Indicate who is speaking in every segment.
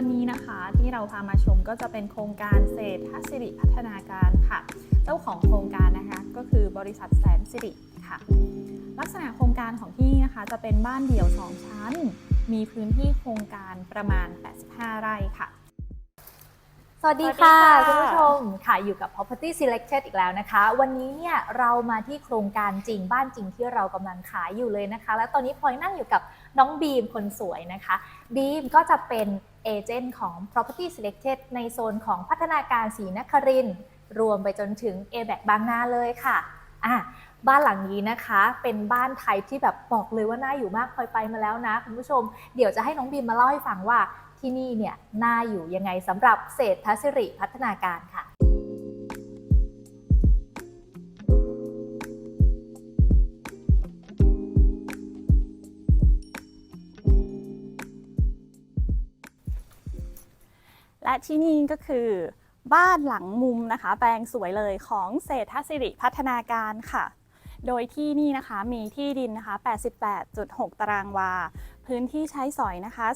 Speaker 1: วันนี้นะคะที่เราพามาชมก็จะเป็นโครงการเศรษฐศิริพัฒนาการค่ะ เจ้าของโครงการนะคะก็คือบริษัทแสนสิริค่ะ ลักษณะโครงการของที่นี่นะคะจะเป็นบ้านเดี่ยว 2 ชั้น มีพื้นที่โครงการประมาณ 85 ไร่ค่ะ
Speaker 2: สวัสดีค่ะ
Speaker 1: สวัสดีค่ะ
Speaker 2: คุณผู้ชมค่ะอยู่กับ Property Selected อีกแล้วนะคะ วันนี้เนี่ยเรามาที่โครงการจริงบ้านจริงที่เรากำลังขายอยู่เลยนะคะ และตอนนี้พลอยนั่งอยู่กับน้องบีมคนสวยนะคะ บีมก็จะเป็น เอเจนต์ของ Property Selected ในโซนของพัฒนาการศรีนครินทร์รวมไปจนถึง a b a c บางนาเลยค่ะอะ บ้านหลังนี้นะคะเป็นบ้านไทยที่แบบบอกเลยว่าน่าอยู่มากพลอยไปมาแล้วนะคุณผู้ชม เดี๋ยวจะให้น้องบีมมาเล่าให้ฟังว่าที่นี่เนี่ยน่าอยู่ยังไงสำหรับเศรษฐศิริพัฒนาการค่ะ
Speaker 1: และที่นี่ก็คือบ้านหลังมุมนะคะ แปลงสวยเลยของเศรษฐศิริพัฒนาการค่ะ โดยที่นี่นะคะมีที่ดินนะคะ 88.6 ตารางวา พื้นที่ใช้สอยนะคะ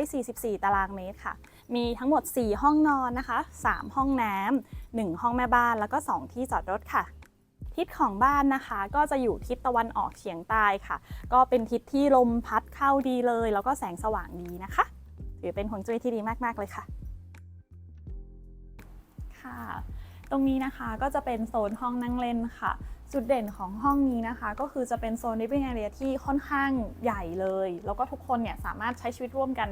Speaker 1: 244 ตารางเมตรค่ะ มีทั้งหมด 4 ห้องนอนนะคะ 3 ห้องน้ำ1ห้องแม่บ้านแล้วก็ 2 ที่จอดรถค่ะ ทิศของบ้านนะคะก็จะอยู่ทิศตะวันออกเฉียงใต้ค่ะ ก็เป็นทิศที่ลมพัดเข้าดีเลย แล้วก็แสงสว่างดีนะคะถือเป็นหวงจุ้ยที่ดีมาก ๆ เลยค่ะ ค่ะ ตรงนี้นะคะก็จะเป็นโซนห้องนั่งเล่นค่ะ จุดเด่นของห้องนี้นะคะ ก็คือจะเป็นโซน living area ที่ค่อนข้างใหญ่เลย แล้วก็ทุกคนเนี่ยสามารถใช้ชีวิตร่วมกัน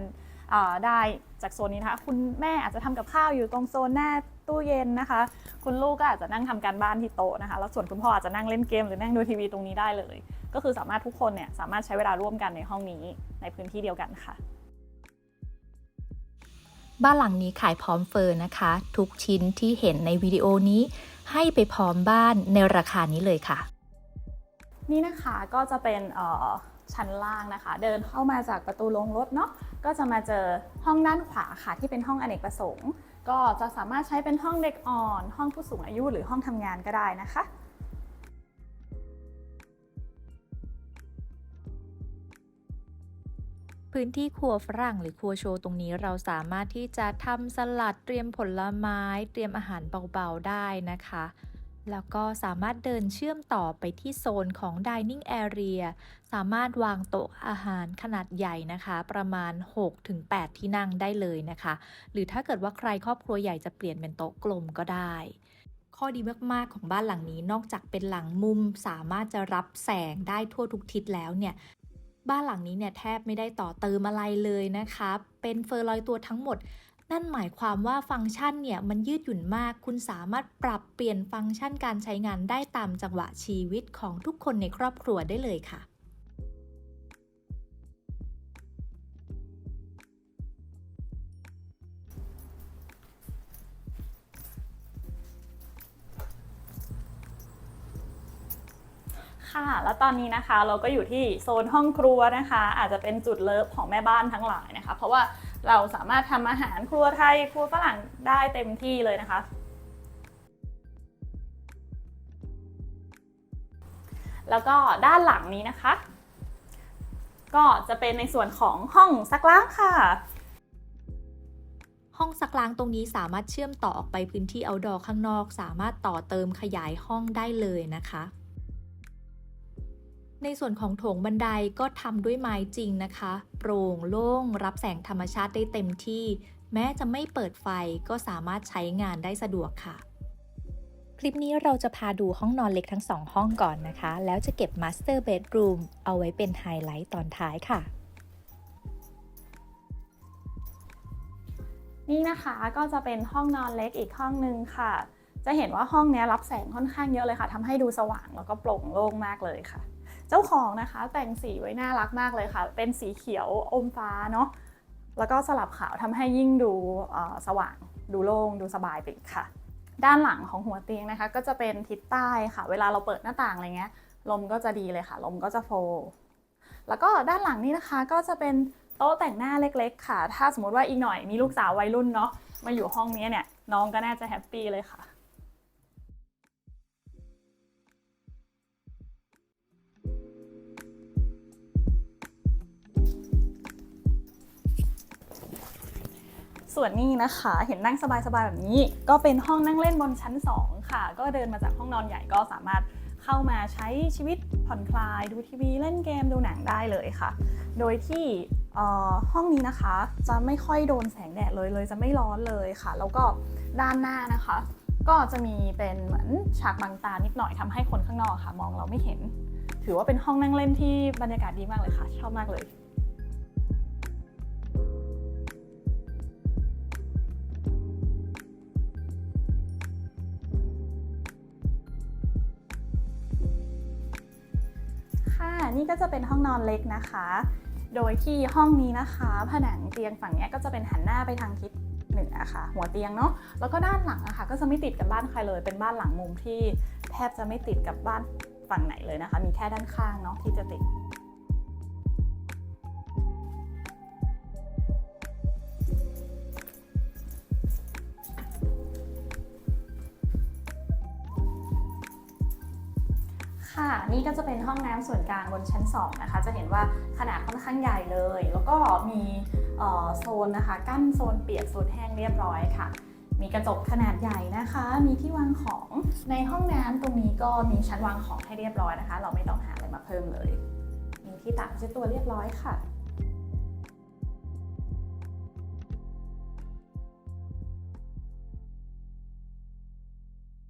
Speaker 1: ได้จากโซนนี้นะคะคุณแม่อาจจะทำกับข้าวอยู่ตรงโซนหน้าตู้เย็นนะคะ คุณลูกก็อาจจะนั่งทำการบ้านที่โต๊ะนะคะแล้วส่วนคุณพ่ออาจจะนั่งเล่นเกมหรือนั่งดูทีวีตรงนี้ได้เลย ก็คือสามารถทุกคนเนี่ยสามารถใช้เวลาร่วมกันในห้องนี้ในพื้นที่เดียวกันค่ะ
Speaker 2: บ้านหลังนี้ขายพร้อมเฟอร์นะคะ ทุกชิ้นที่เห็นในวิดีโอนี้ ให้ไปพร้อมบ้านในราคานี้เลยค่ะ
Speaker 1: นี่นะคะก็จะเป็นชั้นล่างนะคะ เดินเข้ามาจากประตูลงรถเนาะก็จะมาเจอห้องด้านขวาค่ะที่เป็นห้องอเนกประสงค์ ก็จะสามารถใช้เป็นห้องเด็กอ่อน ห้องผู้สูงอายุหรือห้องทำงานก็ได้นะคะ
Speaker 2: พื้นที่ครัวฝรั่งหรือครัวโชว์ตรงนี้เราสามารถที่จะทำสลัดเตรียมผลไม้ เตรียมอาหารเบาๆได้นะคะแล้วก็สามารถเดินเชื่อมต่อไปที่โซนของ dining area สามารถวางโต๊ะอาหารขนาดใหญ่นะคะ ประมาณ 6-8 ที่นั่งได้เลยนะคะ หรือถ้าเกิดว่าใครครอบครัวใหญ่จะเปลี่ยนเป็นโต๊ะกลมก็ได้ ข้อดีมาก ๆ ของบ้านหลังนี้นอกจากเป็นหลังมุมสามารถจะรับแสงได้ทั่วทุกทิศแล้วเนี่ย บ้านหลังนี้เนี่ยแทบไม่ได้ต่อเติมอะไรเลยนะคะ เป็นเฟอร์ลอยตัวทั้งหมด นั่นหมายความว่าฟังก์ชันเนี่ยมันยืดหยุ่นมาก คุณสามารถปรับเปลี่ยนฟังก์ชันการใช้งานได้ตามจังหวะชีวิตของทุกคนในครอบครัวได้เลยค่ะ
Speaker 1: ค่ะ แล้วตอนนี้นะคะเราก็อยู่ที่โซนห้องครัวนะคะ อาจจะเป็นจุดเลิฟของแม่บ้านทั้งหลายนะคะ เพราะว่าเราสามารถทำอาหารครัวไทยครัวฝรั่งได้เต็มที่เลยนะคะแล้วก็ด้านหลังนี้นะคะ ก็จะเป็นในส่วนของห้องซักล้างค่ะ
Speaker 2: ห้องซักล้างตรงนี้สามารถเชื่อมต่อออกไปพื้นที่ outdoor ข้างนอก สามารถต่อเติมขยายห้องได้เลยนะคะ ในส่วนของโถงบันไดก็ทำด้วยไม้จริงนะคะ โปร่งโล่ง รับแสงธรรมชาติได้เต็มที่ แม้จะไม่เปิดไฟก็สามารถใช้งานได้สะดวกค่ะ คลิปนี้เราจะพาดูห้องนอนเล็กทั้งสองห้องก่อนนะคะ แล้วจะเก็บ Master Bedroom เอาไว้เป็นไฮไลท์ตอนท้ายค่ะ
Speaker 1: นี่นะคะก็จะเป็นห้องนอนเล็กอีกห้องนึงค่ะ จะเห็นว่าห้องเนี้ยรับแสงค่อนข้างเยอะเลยค่ะทำให้ดูสว่างแล้วก็โปร่งโล่งมากเลยค่ะ เจ้าของนะคะแต่งสีไว้น่ารักมากเลยค่ะ เป็นสีเขียวอมฟ้าเนาะแล้วก็สลับขาวทำให้ยิ่งดูสว่างดูโล่งดูสบายไปอีกค่ะ ด้านหลังของหัวเตียงนะคะ ก็จะเป็นทิศใต้ค่ะ เวลาเราเปิดหน้าต่างอะไรเงี้ยลมก็จะดีเลยค่ะ ลมก็จะโฟลว์แล้วก็ด้านหลังนี่นะคะก็จะเป็นโต๊ะแต่งหน้าเล็กๆ ค่ะ ถ้าสมมติว่าอีกหน่อยมีลูกสาววัยรุ่นเนาะมาอยู่ห้องนี้เนี่ยน้องก็น่าจะแฮปปี้เลยค่ะ ส่วนนี้นะคะ เห็นนั่งสบายๆแบบนี้ ก็เป็นห้องนั่งเล่นบนชั้น 2 ค่ะ ก็เดินมาจากห้องนอนใหญ่ก็สามารถเข้ามาใช้ชีวิตผ่อนคลาย ดูทีวีเล่นเกมดูหนังได้เลยค่ะ โดยที่ห้องนี้นะคะจะไม่ค่อยโดนแสงแดดเลยเลยจะไม่ร้อนเลยค่ะ แล้วก็ด้านหน้านะคะ ก็จะมีเป็นเหมือนฉากบังตานิดหน่อยทำให้คนข้างนอกค่ะ มองเราไม่เห็น ถือว่าเป็นห้องนั่งเล่นที่บรรยากาศดีมากเลยค่ะ ชอบมากเลย นี่ก็จะเป็นห้องนอนเล็กนะคะ โดยที่ห้องนี้นะคะ ผนังเตียงฝั่งนี้ก็จะเป็นหันหน้าไปทางทิศเหนือค่ะ หัวเตียงเนาะ แล้วก็ด้านหลังอะค่ะ ก็จะไม่ติดกับบ้านใครเลย เป็นบ้านหลังมุมที่แทบจะไม่ติดกับบ้านฝั่งไหนเลยนะคะ มีแค่ด้านข้างเนาะที่จะติด ค่ะ นี่ก็จะเป็นห้องน้ำส่วนกลางบนชั้น 2 นะคะ จะเห็นว่าขนาดค่อนข้างใหญ่เลย แล้วก็มีโซนนะคะ กั้นโซนเปียกโซนแห้งเรียบร้อยค่ะ มีกระจกขนาดใหญ่นะคะ มีที่วางของในห้องน้ำตรงนี้ก็มีชั้นวางของให้เรียบร้อยนะคะ เราไม่ต้องหาอะไรมาเพิ่มเลย มีที่ตากเช็ดตัวเรียบร้อยค่ะ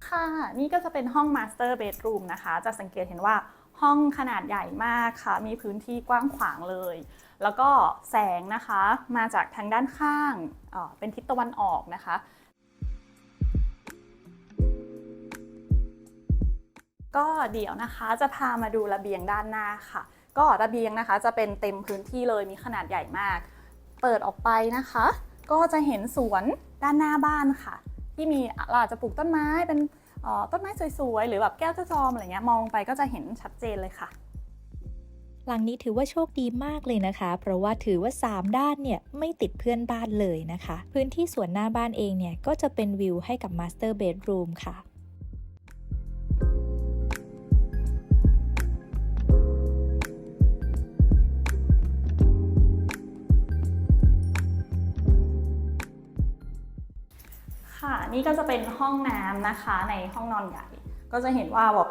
Speaker 1: ค่ะ นี่ก็จะเป็นห้อง Master Bedroom นะคะ จะสังเกตเห็นว่าห้องขนาดใหญ่มากค่ะ มีพื้นที่กว้างขวางเลย แล้วก็แสงนะคะมาจากทางด้านข้าง เป็นทิศตะวันออกนะคะ ก็เดี๋ยวนะคะจะพามาดูระเบียงด้านหน้าค่ะ ก็ระเบียงนะคะจะเป็นเต็มพื้นที่เลยมีขนาดใหญ่มาก เปิดออกไปนะคะ ก็จะเห็นสวนด้านหน้าบ้านค่ะที่มีเราอาจจะปลูกต้นไม้เป็น ต้นไม้สวยๆ หรือแบบแก้วเจ้าจอมอะไรเงี้ยมองลงไปก็จะเห็นชัดเจนเลยค่ะ
Speaker 2: หลังนี้ถือว่าโชคดีมากเลยนะคะ เพราะว่าถือว่า 3 ด้านเนี่ยไม่ติดเพื่อนบ้านเลยนะคะ พื้นที่สวนหน้าบ้านเองเนี่ยก็จะเป็นวิวให้กับมาสเตอร์เบดรูมค่ะ
Speaker 1: ค่ะ นี่ก็จะเป็นห้องน้ำนะคะในห้องนอนใหญ่ ก็จะเห็นว่าแบบ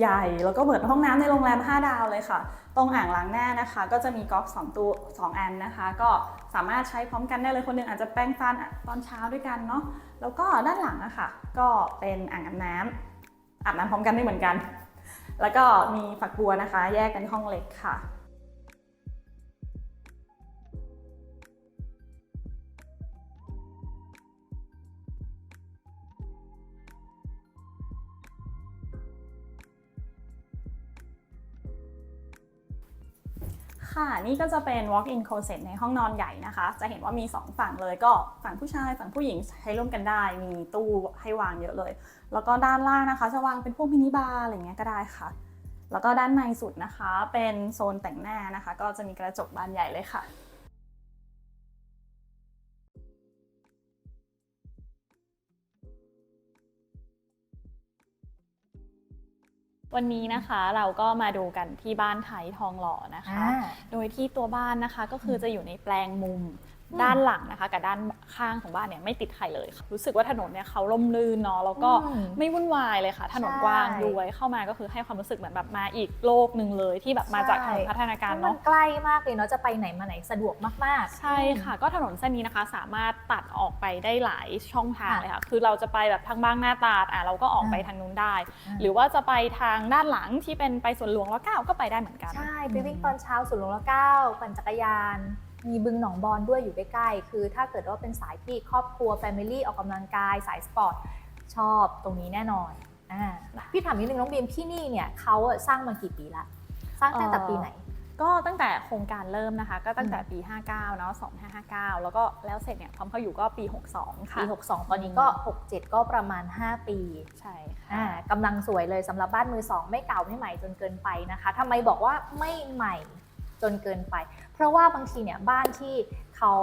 Speaker 1: ใหญ่แล้วก็เหมือนห้องน้ำในโรงแรม 5 ดาวเลยค่ะ ตรงอ่างล้างหน้านะคะ ก็จะมีก๊อก2ตัว2อันนะคะ ก็สามารถใช้พร้อมกันได้เลยคนหนึ่งอาจจะแปรงฟันตอนเช้าด้วยกันเนาะแล้วก็ด้านหลังอะค่ะ ก็เป็นอ่างอาบน้ำอาบน้ำพร้อมกันได้เหมือนกัน แล้วก็มีฝักบัวนะคะ แยกกันห้องเล็กค่ะ ค่ะ นี่ก็จะเป็น walk-in closet ในห้องนอนใหญ่นะคะ จะเห็นว่ามี 2 ฝั่งเลยก็ฝั่งผู้ชาย ฝั่งผู้หญิงใช้ร่วมกันได้ มีตู้ให้วางเยอะเลย แล้วก็ด้านล่างนะคะ จะวางเป็นพวกมินิบาร์อะไรเงี้ยก็ได้ค่ะ แล้วก็ด้านในสุดนะคะ เป็นโซนแต่งหน้านะคะ ก็จะมีกระจกบานใหญ่เลยค่ะ วันนี้นะคะเราก็มาดูกันที่บ้านไทยทองหล่อนะคะ โดยที่ตัวบ้านนะคะก็คือจะอยู่ในแปลงมุม
Speaker 2: อืม
Speaker 1: ด้านหลังนะคะ กับด้านข้างของบ้านเนี่ยไม่ติดใครเลยค่ะรู้สึกว่าถนนเนี่ยเขาร่มรื่นเนาะแล้วก็
Speaker 2: อืม
Speaker 1: ไม่วุ่นวายเลยค่ะ ถนน
Speaker 2: ใช่
Speaker 1: กว้างด้วยเข้ามาก็คือให้ความรู้สึกเหมือนแบบมาอีกโลกหนึ่งเลยที่แบบมาจากถนนพัฒนาการ
Speaker 3: มั
Speaker 1: เนาะ
Speaker 3: นใกล้มากเลยเนาะจะไปไหนมาไหนสะดวกมากๆ
Speaker 1: ใช่ค่ะ ก็ถนนเส้นนี้นะคะ สามารถตัดออกไปได้หลายช่องทาง
Speaker 3: ค่ะ
Speaker 1: เลยค่ะคือเราจะไปแบบทางบางหน้าตราดอะเราก็ออกไป
Speaker 3: อ่า
Speaker 1: ทางนู้นได้
Speaker 3: อ่า
Speaker 1: หรือว่าจะไปทางด้านหลังที่เป็นไปสวนหลวงแล้วเก้าก็ไปได้เหมือนกัน
Speaker 3: ใช่ไปวิ่งตอนเช้าสุดหลวงละเก้าปั่นจักรยาน มีบึงหนองบอนด้วยอยู่ใกล้ๆ คือถ้าเกิดว่าเป็นสายที่ครอบครัว Family ออกกำลังกายสายสปอร์ตชอบตรงนี้แน่นอนอ่าพี่ถามนิดนึงน้องบีมที่นี่เนี่ยเขาอะสร้างมากี่ปีละ สร้างตั้งแต่ปีไหน
Speaker 1: ก็ตั้งแต่โครงการเริ่มนะคะ ก็ตั้งแต่ปี 59 เนาะ 2559 แล้วก็แล้วเสร็จเนี่ยพร้อมเข้าอยู่ก็ปี 62 ค่ะ
Speaker 3: ปี 62 ตอนนี้ก็ 67 ก็ประมาณ 5 ปี
Speaker 1: ใช่ค่ะ
Speaker 3: อ่ากำลังสวยเลยสำหรับบ้านมือสองไม่เก่าไม่ใหม่จนเกินไปนะคะทำไมบอกว่าไม่ใหม่จนเกินไป เพราะว่าบางทีเนี่ยบ้านที่เขา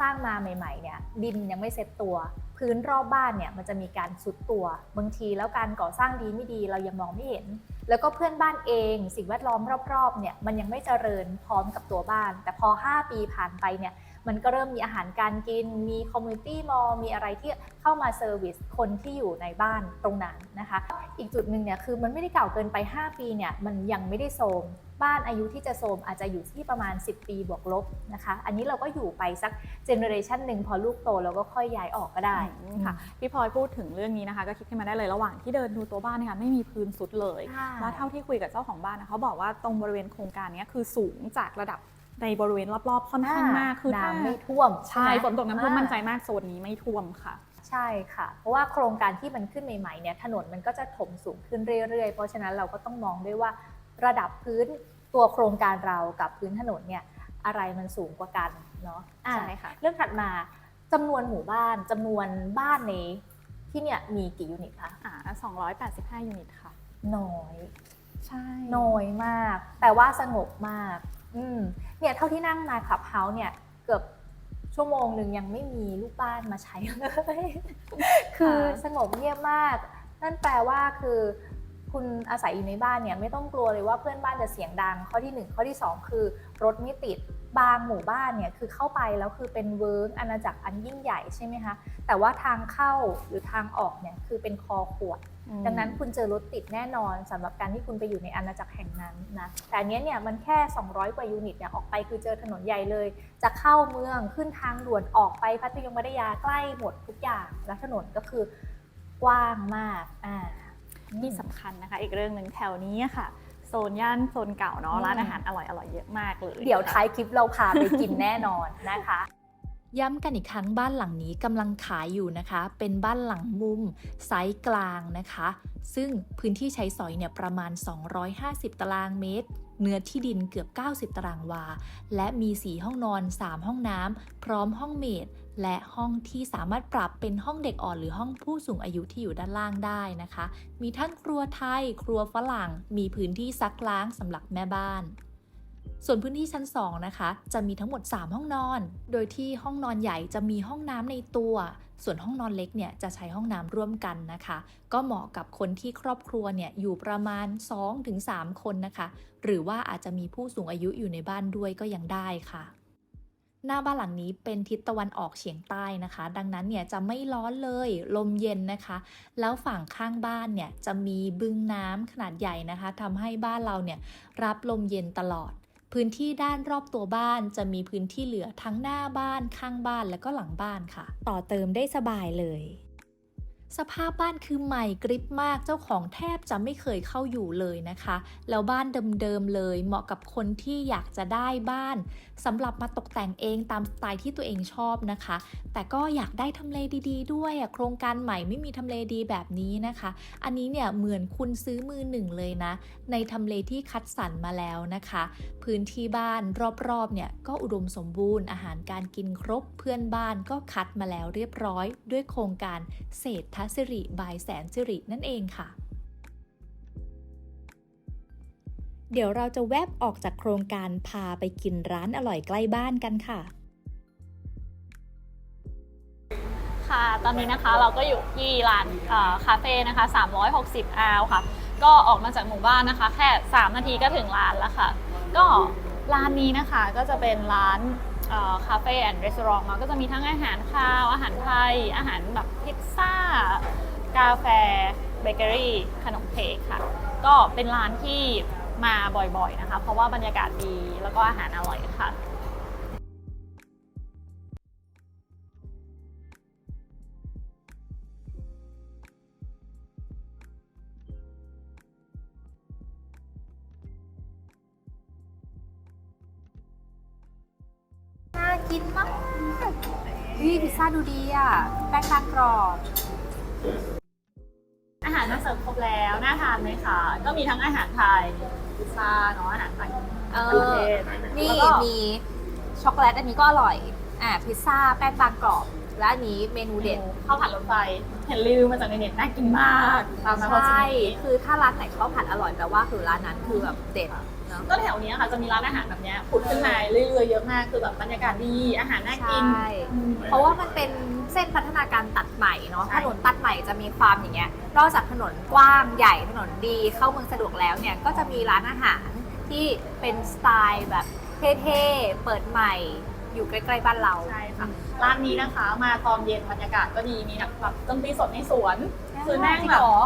Speaker 3: สร้างมาใหม่ๆเนี่ยดินยังไม่เซ็ตตัว พื้นรอบบ้านเนี่ยมันจะมีการสุดตัว บางทีแล้วการก่อสร้างดีไม่ดีเรายังมองไม่เห็น แล้วก็เพื่อนบ้านเอง สิ่งแวดล้อมรอบๆเนี่ยมันยังไม่เจริญพร้อมกับตัวบ้าน แต่พอ 5 ปีผ่านไปเนี่ย มันก็เริ่มมีอาหารการกิน มีคอมมูนิตี้มอลมีอะไรที่เข้ามาเซอร์วิสคนที่อยู่ในบ้านตรงนั้นนะคะ อีกจุดหนึ่งเนี่ยคือมันไม่ได้เก่าเกินไป 5 ปีเนี่ยมันยังไม่ได้โทรมบ้านอายุที่จะโทรมอาจจะอยู่ที่ประมาณ 10 ปีบวกลบนะคะ อันนี้เราก็อยู่ไปสักเจเนอเรชันหนึ่งพอลูกโตเราก็ค่อยย้ายออกก็ได้
Speaker 1: ค่ะพี่พลอยพูดถึงเรื่องนี้นะคะ ก็คิดขึ้นมาได้เลยระหว่างที่เดินดูตัวบ้านเนะคะไม่มีพื้นสุดเลย
Speaker 3: ค่ะ
Speaker 1: แล้วเท่าที่คุยกับเจ้าของบ้านนะเขาบอกว่าตรงบริเวณโครงการเนี้ยคือสูงจากระดับ ในบริเวณรอบๆค่อนข้างมากคือถ้า
Speaker 3: น้ำไม่ท่วม
Speaker 1: ใช่
Speaker 3: ไหม
Speaker 1: ฝนตกน้ำท่วม
Speaker 3: อ่า
Speaker 1: มั่นใจมากโซนนี้ไม่ท่วมค่ะ
Speaker 3: ใช่ค่ะ เพราะว่าโครงการที่มันขึ้นใหม่ๆเนี่ยถนนมันก็จะถมสูงขึ้นเรื่อยๆ เพราะฉะนั้นเราก็ต้องมองด้วยว่าระดับพื้นตัวโครงการเรากับพื้นถนนเนี่ยอะไรมันสูงกว่ากันเนาะอะ
Speaker 1: ใช่ค่ะ
Speaker 3: เรื่องถัดมาจำนวนหมู่บ้านจำนวนบ้านในที่เนี่ยมีกี่ยูนิตคะ
Speaker 1: อ่า285 ยูนิตค่ะ
Speaker 3: น้อย
Speaker 1: ใช่
Speaker 3: น้อยมาก แต่ว่าสงบมาก อืมเนี่ยเท่าที่นั่งมาคลับเฮาส์เนี่ยเกือบชั่วโมงหนึ่งยังไม่มีลูกบ้านมาใช้เลย คือสงบเงียบมาก นั่นแปลว่าคือคุณอาศัยอยู่ในบ้านเนี่ยไม่ต้องกลัวเลยว่าเพื่อนบ้านจะเสียงดัง ข้อที่หนึ่งข้อที่สองคือ รถไม่ติดบางหมู่บ้านเนี่ยคือเข้าไปแล้วคือเป็นเวิร์กอาณาจักรอันยิ่งใหญ่ใช่ไหมคะแต่ว่าทางเข้าหรือทางออกเนี่ยคือเป็นคอขวด
Speaker 1: อืม
Speaker 3: ดังนั้นคุณเจอรถติดแน่นอนสำหรับการที่คุณไปอยู่ในอาณาจักรแห่งนั้นนะแต่อันเนี้ยเนี่ยมันแค่ 200 กว่ายูนิตเนี่ยออกไปคือเจอถนนใหญ่เลย จะเข้าเมืองขึ้นทางด่วนออกไปพัทยมพัทยาใกล้หมดทุกอย่างและถนนก็คือกว้างมากอ่า
Speaker 1: ที่สำคัญนะคะ อีกเรื่องหนึ่งแถวนี้ค่ะโซนย่านโซนเก่าเนาะ
Speaker 3: อืม
Speaker 1: ร้านอาหารอร่อยอร่อยๆเยอะมากเลย
Speaker 3: เดี๋ยวท้ายคลิปเราพาไปกินแน่นอนนะคะ
Speaker 2: ย้ำกันอีกครั้งบ้านหลังนี้กำลังขายอยู่นะคะ เป็นบ้านหลังมุมไซส์กลางนะคะ ซึ่งพื้นที่ใช้สอยเนี่ยประมาณ 250 ตารางเมตร เนื้อที่ดินเกือบ 90 ตารางวา และมี 4 ห้องนอน 3 ห้องน้ำพร้อมห้องเมดและห้องที่สามารถปรับเป็นห้องเด็กอ่อนหรือห้องผู้สูงอายุที่อยู่ด้านล่างได้นะคะ มีทั้งครัวไทย ครัวฝรั่ง มีพื้นที่ซักล้างสำหรับแม่บ้าน ส่วนพื้นที่ชั้น 2 นะคะ จะมีทั้งหมด 3 ห้องนอน โดยที่ห้องนอนใหญ่จะมีห้องน้ำในตัว ส่วนห้องนอนเล็กเนี่ยจะใช้ห้องน้ำร่วมกันนะคะ ก็เหมาะกับคนที่ครอบครัวเนี่ยอยู่ประมาณ 2-3 คนนะคะ หรือว่าอาจจะมีผู้สูงอายุอยู่ในบ้านด้วยก็ยังได้ค่ะหน้าบ้านหลังนี้เป็นทิศตะวันออกเฉียงใต้นะคะ ดังนั้นเนี่ยจะไม่ร้อนเลยลมเย็นนะคะ แล้วฝั่งข้างบ้านเนี่ยจะมีบึงน้ำขนาดใหญ่นะคะทำให้บ้านเราเนี่ยรับลมเย็นตลอด พื้นที่ด้านรอบตัวบ้านจะมีพื้นที่เหลือทั้งหน้าบ้านข้างบ้านและก็หลังบ้านค่ะ ต่อเติมได้สบายเลย สภาพบ้านคือใหม่กริบมากเจ้าของแทบจะไม่เคยเข้าอยู่เลยนะคะ แล้วบ้านเดิมๆเลย เหมาะกับคนที่อยากจะได้บ้านสำหรับมาตกแต่งเองตามสไตล์ที่ตัวเองชอบนะคะ แต่ก็อยากได้ทำเลดีๆ ด้วยโครงการใหม่ไม่มีทำเลดีแบบนี้นะคะ อันนี้เนี่ยเหมือนคุณซื้อมือหนึ่งเลยนะ ในทำเลที่คัดสรรมาแล้วนะคะ พื้นที่บ้านรอบๆเนี่ยก็อุดมสมบูรณ์อาหารการกินครบเพื่อนบ้านก็คัดมาแล้วเรียบร้อย ด้วยโครงการเศรษฐทสิริบายแสนสิรินั่นเองค่ะ เดี๋ยวเราจะแวบออกจากโครงการพาไปกินร้านอร่อยใกล้บ้านกันค่ะ
Speaker 1: ค่ะ ตอนนี้นะคะเราก็อยู่ที่ร้านคาเฟ่นะคะ 360อาวค่ะ ก็ออกมาจากหมู่บ้านนะคะ แค่ 3 นาทีก็ถึงร้านแล้วค่ะ ก็ร้านนี้นะคะก็จะเป็นร้าน คาเฟ่แอนด์รีสอร์ทมาก็จะมีทั้งอาหารคาว อาหารไทย อาหารแบบพิซซ่า กาแฟ เบเกอรี่ ขนมเค้กค่ะ ก็เป็นร้านที่มาบ่อยๆนะคะ เพราะว่าบรรยากาศดีแล้วก็อาหารอร่อยค่ะ
Speaker 3: แป้งบางกรอบ
Speaker 1: อาหารมาเสิร์ฟครบแล้วน่าทานไหมคะก็มีทั้งอาหารไทยพิซซ่าเนาะอาหารไทย
Speaker 3: เอ
Speaker 1: ประ
Speaker 3: อ
Speaker 1: เทศ
Speaker 3: นี่
Speaker 1: แล้วก็
Speaker 3: มีช็อกโกแลตอันนี้ก็อร่อย อ่าพิซซ่าแป้งบางกรอบ และอันนี้เมนูเด็ด
Speaker 1: ข้าวผัดรถไฟเห็นรีวิวมาจากในเน็ตน่ากินมากตามมาพอ
Speaker 3: ใช่
Speaker 1: สิ
Speaker 3: คือถ้าร้านไหนข้าวผัดอร่อยแปลว่าคือร้านนั้นคือแบบเด็ดเนาะ
Speaker 1: ก็แถวเนี้ยค่ะจะมีร้านอาหารแบบเนี้ยผุดขึ้นมาเรื่อยๆเยอะมากคือแบบบรรยากาศดีอาหารน่ากิน
Speaker 3: ใช่เพราะว่ามันเป็น เส้นพัฒนาการตัดใหม่เนาะ
Speaker 1: ใช่
Speaker 3: ถนนตัดใหม่จะมีความอย่างเงี้ย นอกจากถนนกว้างใหญ่ถนนดีเข้าเมืองสะดวกแล้วเนี่ย ก็จะมีร้านอาหารที่เป็นสไตล์แบบเท่ๆ เปิดใหม่อยู่ใกล้ๆบ้านเรา
Speaker 1: ใช่ค่ะร้านนี้นะคะมาตอนเย็นบรรยากาศก็ดีมีนักแบบดนตรีสดในสวน คือนั่ง
Speaker 3: จริ
Speaker 1: แบบ
Speaker 3: เหรอ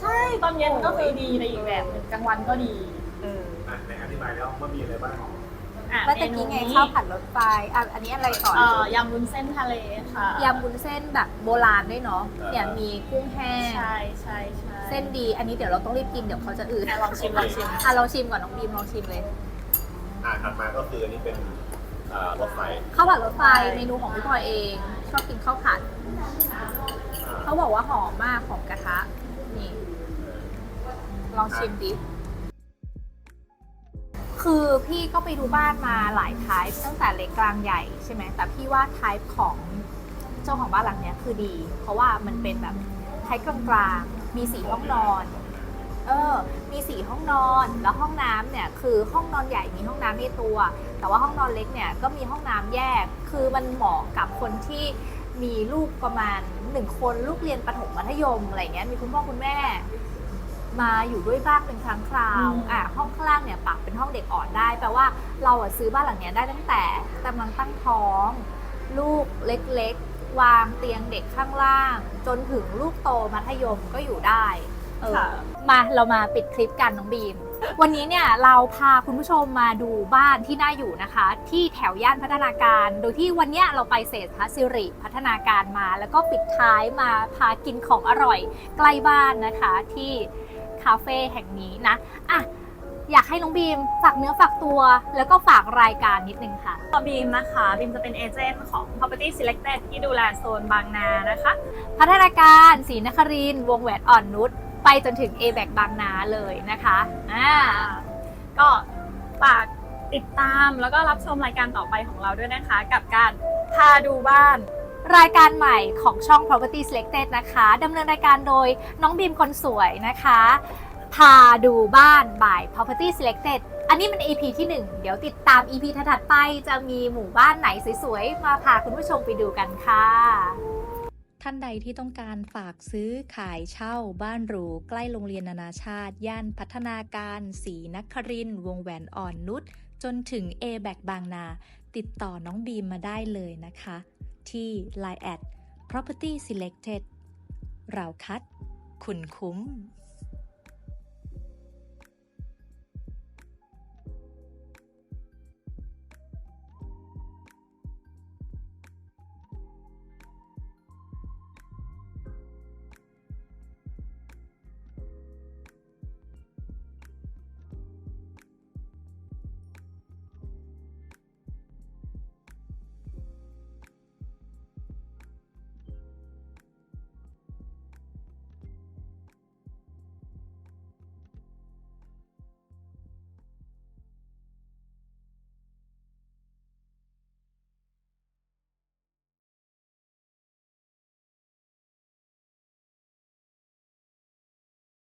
Speaker 1: ใช่ตอนเย็นก็คือดีในอีกแบบหนึ่งกลางวันก็ดี
Speaker 3: เออ
Speaker 4: อะในอธิบายแล้วว่ามีอะไรบ้าง
Speaker 1: อ่ะ
Speaker 3: แล้วตะกี้ไง
Speaker 1: เมนูนี้
Speaker 3: ข้าวผัดรถไฟอะอันนี้อะไรต่อ
Speaker 1: เอ่อยำวุ้นเส้นทะเลค่ะ
Speaker 3: ยำวุ้นเส้นแบบโบราณด้วยเนาะเนี่ยมีกุ้งแห้ง
Speaker 1: ใช่ใช่ใช่
Speaker 3: เส้นดี อันนี้เดี๋ยวเราต้องรีบกินเดี๋ยวเขาจะอืด
Speaker 1: อะลองชิมลองชิม
Speaker 3: อะลองชิมก่อนน้องบีมลองชิมเลย
Speaker 4: อ่าถัดมาก็คืออันนี้เป็นอ่ารถไฟ
Speaker 3: ข้าวผัดรถไฟเมนูของพี่พลอยเอง ชอบกินข้าวผัด
Speaker 4: อ่า
Speaker 3: เขาบอกว่าหอมมากหอมกระทะนี่ลองชิมดิ คือพี่ก็ไปดูบ้านมาหลายไทป์ตั้งแต่เล็กกลางใหญ่ใช่ไหมแต่พี่ว่าไทป์ของเจ้าของบ้านหลังเนี้ยคือดี เพราะว่ามันเป็นแบบไทป์กลางๆมีสี่ห้องนอน เออ มีสี่ห้องนอนแล้วห้องน้ำเนี่ยคือห้องนอนใหญ่มีห้องน้ำในตัว แต่ว่าห้องนอนเล็กเนี่ยก็มีห้องน้ำแยก คือมันเหมาะกับคนที่มีลูกประมาณหนึ่งคนลูกเรียนประถมมัธยมอะไรเงี้ยมีคุณพ่อคุณแม่ มาอยู่ด้วยบ้างเป็นครั้งคราว
Speaker 1: อืม
Speaker 3: อะห้องข้างล่างเนี่ยปรับเป็นห้องเด็กอ่อนได้แปลว่าเราอะซื้อบ้านหลังเนี้ยได้ตั้งแต่กำลังตั้งท้อง ลูกเล็กๆ วางเตียงเด็กข้างล่าง จนถึงลูกโตมัธยมก็อยู่ได้เออ
Speaker 1: ค่ะ
Speaker 3: มาเรามาปิดคลิปกันน้องบีม วันนี้เนี่ยเราพาคุณผู้ชมมาดูบ้านที่น่าอยู่นะคะ ที่แถวย่านพัฒนาการ โดยที่วันเนี้ยเราไปเศรษฐศิริพัฒนาการมา แล้วก็ปิดท้ายมาพากินของอร่อยใกล้บ้านนะคะที่ คาเฟ่แห่งนี้นะอะอยากให้น้องบีมฝากเนื้อฝากตัว แล้วก็ฝากรายการนิดนึงค่ะ
Speaker 1: ตัวบีมนะคะบีมจะเป็นเอเจนต์ของ Property Selected ที่ดูแลโซนบางนานะคะ
Speaker 3: พัฒนาการศรีนครินทร์วงแหวนอ่อนนุชไปจนถึง a b a c บางนาเลยนะคะอ่า
Speaker 1: ก็ฝากติดตามแล้วก็รับชมรายการต่อไปของเราด้วยนะคะ กับการพาดูบ้าน
Speaker 3: รายการใหม่ของช่อง Property Selected นะคะดำเนินรายการโดยน้องบีมคนสวยนะคะ พาดูบ้าน by Property Selected อันนี้มัน EP ที่ 1 เดี๋ยวติดตาม EP ถัดๆไปจะมีหมู่บ้านไหนสวยๆ มาพาคุณผู้ชมไปดูกันค่ะ
Speaker 2: ท่านใดที่ต้องการฝากซื้อขายเช่าบ้านหรูใกล้โรงเรียนนานาชาติ ย่านพัฒนาการศรีนครินทร์วงแหวนอ่อนนุชจนถึง a b a c บางนา ติดต่อน้องบีมมาได้เลยนะคะ ที่ Line at property selected เราคัด คุณคุ้ม